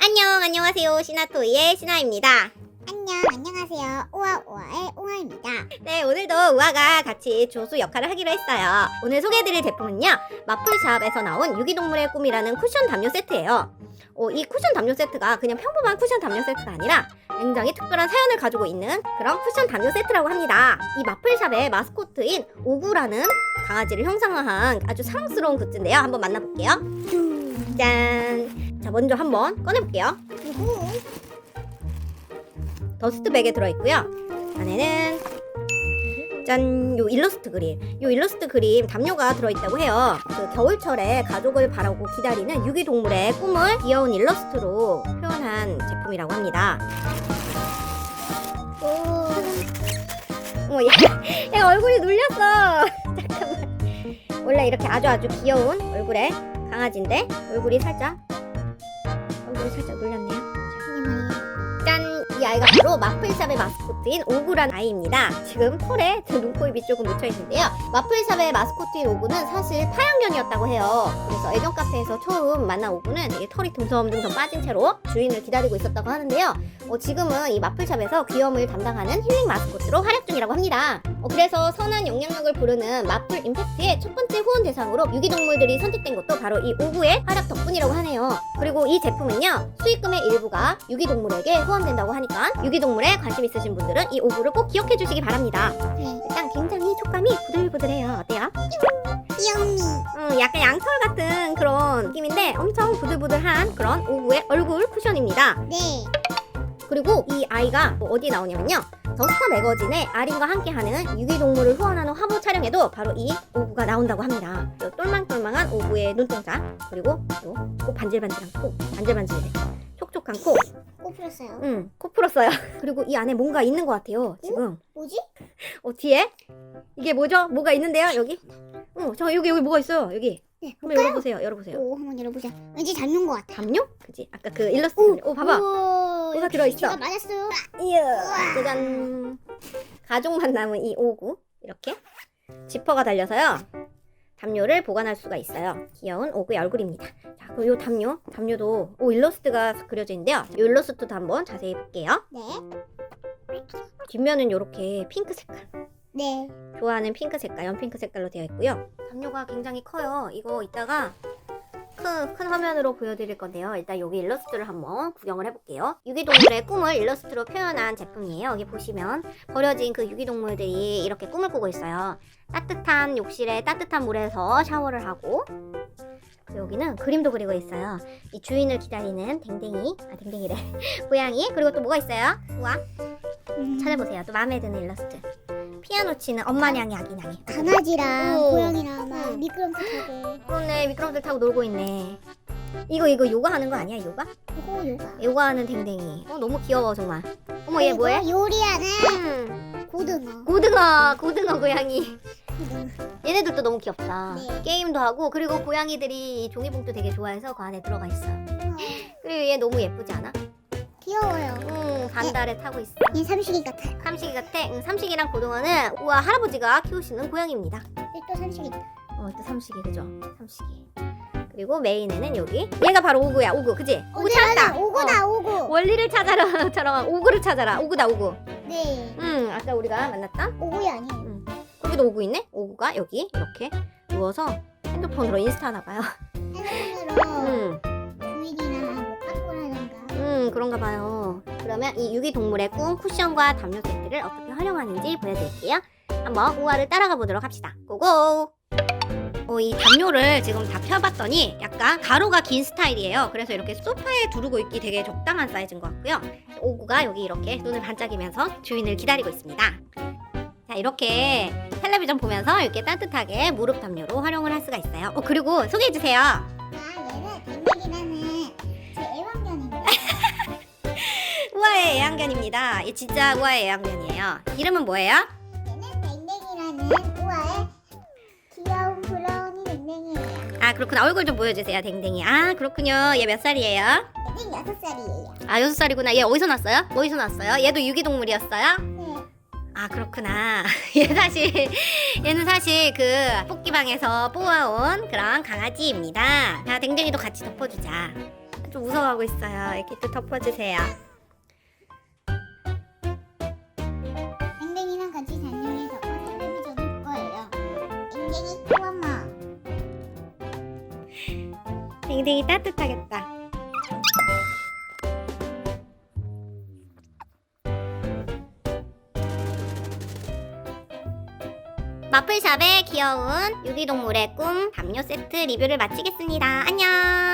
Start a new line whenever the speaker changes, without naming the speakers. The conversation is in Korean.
안녕, 안녕하세요. 시나토이의 시나입니다.
안녕, 안녕하세요. 우아우아의 우아입니다.
네, 오늘도 우아가 같이 조수 역할을 하기로 했어요. 오늘 소개해드릴 제품은요, 마플샵에서 나온 유기동물의 꿈이라는 쿠션 담요 세트예요. 어, 이 쿠션 담요 세트가 그냥 평범한 쿠션 담요 세트가 아니라 굉장히 특별한 사연을 가지고 있는 그런 쿠션 담요 세트라고 합니다. 이 마플샵의 마스코트인 오구라는 강아지를 형상화한 아주 사랑스러운 굿즈인데요. 한번 만나볼게요. 짠! 자, 먼저 한번 꺼내볼게요. 더스트백에 들어있고요. 안에는 짠, 요 일러스트 그림. 요 일러스트 그림 담요가 들어있다고 해요. 그 겨울철에 가족을 바라고 기다리는 유기동물의 꿈을 귀여운 일러스트로 표현한 제품이라고 합니다.
오,
어머, 얘, 얘 얼굴이 눌렸어. 잠깐만. 원래 이렇게 아주 아주 귀여운 얼굴의 강아지인데 얼굴이 살짝 얼굴이 살짝 눌렸네요. 아이가 바로 마플샵의 마스코트인 오구란 아이입니다. 지금 털에 눈, 코, 입이 조금 묻혀있는데요. 마플샵의 마스코트인 오구는 사실 파양견이었다고 해요. 그래서 애견 카페에서 처음 만난 오구는 털이 듬성듬성 빠진 채로 주인을 기다리고 있었다고 하는데요. 어, 지금은 이 마플샵에서 귀염을 담당하는 힐링 마스코트로 활약 중이라고 합니다. 어, 그래서 선한 영향력을 부르는 마플 임팩트의 첫 번째 후원 대상으로 유기동물들이 선택된 것도 바로 이 오구의 활약 덕분이라고 하네요. 그리고 이 제품은요, 수익금의 일부가 유기동물에게 후원된다고 하니까 유기동물에 관심 있으신 분들은 이 오구를 꼭 기억해 주시기 바랍니다.
네.
일단 굉장히 촉감이 부들부들해요. 어때요?
귀염미.
음, 약간 양털 같은 그런 느낌인데 엄청 부들부들한 그런 오구의 얼굴 쿠션입니다.
네.
그리고 이 아이가 뭐 어디 나오냐면요. 더스타 매거진에 아린과 함께하는 유기동물을 후원하는 화보 촬영에도 바로 이 오구가 나온다고 합니다. 또 똘망똘망한 오구의 눈동자 그리고 또코 반질반질한 코 반질반질해 촉촉한 코,
꼭 풀었어요.
음, 코 풀었어요. 그리고 이 안에 뭔가 있는 것 같아요. 지금
뭐지?
어 뒤에 이게 뭐죠? 뭐가 있는데요 여기? 어, 저 여기 여기 뭐가 있어요 여기.
네.
한번 열어보세요. 열어보세요.
오, 한번 열어보자. 왠지 닮은 것 같아.
담요? 그지? 아까 그 일러스트. 오, 봐봐.
오,
뭐가
역시
들어있어?
제가 맞았어요.
이야 짜잔 가족만 남은 이 오구 이렇게 지퍼가 달려서요 담요를 보관할 수가 있어요. 귀여운 오구의 얼굴입니다. 자 그럼 요 담요 담요도 오 일러스트가 그려져 있는데요. 요 일러스트도 한번 자세히 볼게요.
네.
뒷면은 요렇게 핑크 색깔.
네.
좋아하는 핑크 색깔 연핑크 색깔로 되어 있고요. 담요가 굉장히 커요. 이거 이따가 큰, 큰 화면으로 보여드릴 건데요. 일단 여기 일러스트를 한번 구경을 해볼게요. 유기동물의 꿈을 일러스트로 표현한 제품이에요. 여기 보시면 버려진 그 유기동물들이 이렇게 꿈을 꾸고 있어요. 따뜻한 욕실에 따뜻한 물에서 샤워를 하고 여기는 그림도 그리고 있어요. 이 주인을 기다리는 댕댕이, 아 댕댕이래, 고양이 그리고 또 뭐가 있어요? 우와
음,
찾아보세요. 또 마음에 드는 일러스트. 피아노 치는 엄마냥이 아기냥이.
강아지랑
오.
고양이랑. 미끄럼틀하게.
그러네 미끄럼틀 타고 놀고 있네. 이거 이거 요가 하는 거 아니야 요가?
그거 요가.
요가 하는 댕댕이. 어 너무 귀여워 정말. 어머 얘 뭐해?
그리고 요리하는
음,
고등어.
고등어 고등어 고양이. 얘네들도 너무 귀엽다.
네.
게임도 하고 그리고 고양이들이 이 종이봉투 되게 좋아해서 그 안에 들어가 있어.
어,
그리고 얘 너무 예쁘지 않아?
귀여워요.
음 반달에 타고 있어.
얘 삼식이 같아요.
삼식이 같아. 응, 삼식이랑 고등어는 우와 할아버지가 키우시는 고양이입니다.
얘또 삼식이다.
어, 또 삼식이 그죠? 삼식이. 그리고 메인에는 여기 얘가 바로 오구야 오구 그지? 오구 찾았다.
오구다
어,
오구.
원리를 찾아라 처럼 오구를 찾아라 오구다 오구.
네.
음 아까 우리가 만났던
오구이 아니에요.
거기도 오구 있네. 오구가 여기 이렇게 누워서 핸드폰으로 인스타 하나 봐요.
핸드폰으로
음,
주인이랑 뭐 카톡하던가.
음 그런가 봐요. 그러면 이 유기동물의 꿈 쿠션과 담요 세트를 어떻게 활용하는지 보여드릴게요. 한번 우아를 따라가 보도록 합시다. 고고! 어, 이 담요를 지금 다 펴봤더니 약간 가로가 긴 스타일이에요. 그래서 이렇게 소파에 두르고 있기 되게 적당한 사이즈인 것 같고요. 오구가 여기 이렇게 눈을 반짝이면서 주인을 기다리고 있습니다. 자, 이렇게 텔레비전 보면서 이렇게 따뜻하게 무릎 담요로 활용을 할 수가 있어요. 어, 그리고 소개해 주세요.
아 얘는 댕댕이라는 제 애완견입니다.
우아의 애완견입니다. 얘 진짜 우아의 애완견이에요. 이름은 뭐예요?
얘는 댕댕이라는 우아의
그렇구나 얼굴 좀 보여주세요 댕댕이 아 그렇군요 얘 몇 살이에요?
얘는 여섯 살이에요.
아 여섯 살이구나 얘 어디서 났어요? 어디서 났어요? 얘도 유기동물이었어요?
네.
아 그렇구나 얘 사실 얘는 사실 그 뽑기방에서 뽑아온 그런 강아지입니다 자 댕댕이도 같이 덮어주자 좀 무서워하고 있어요. 이렇게 또 덮어주세요. 댕댕이 따뜻하겠다. 마플샵의 귀여운 유기동물의 꿈 담요 세트 리뷰를 마치겠습니다. 안녕!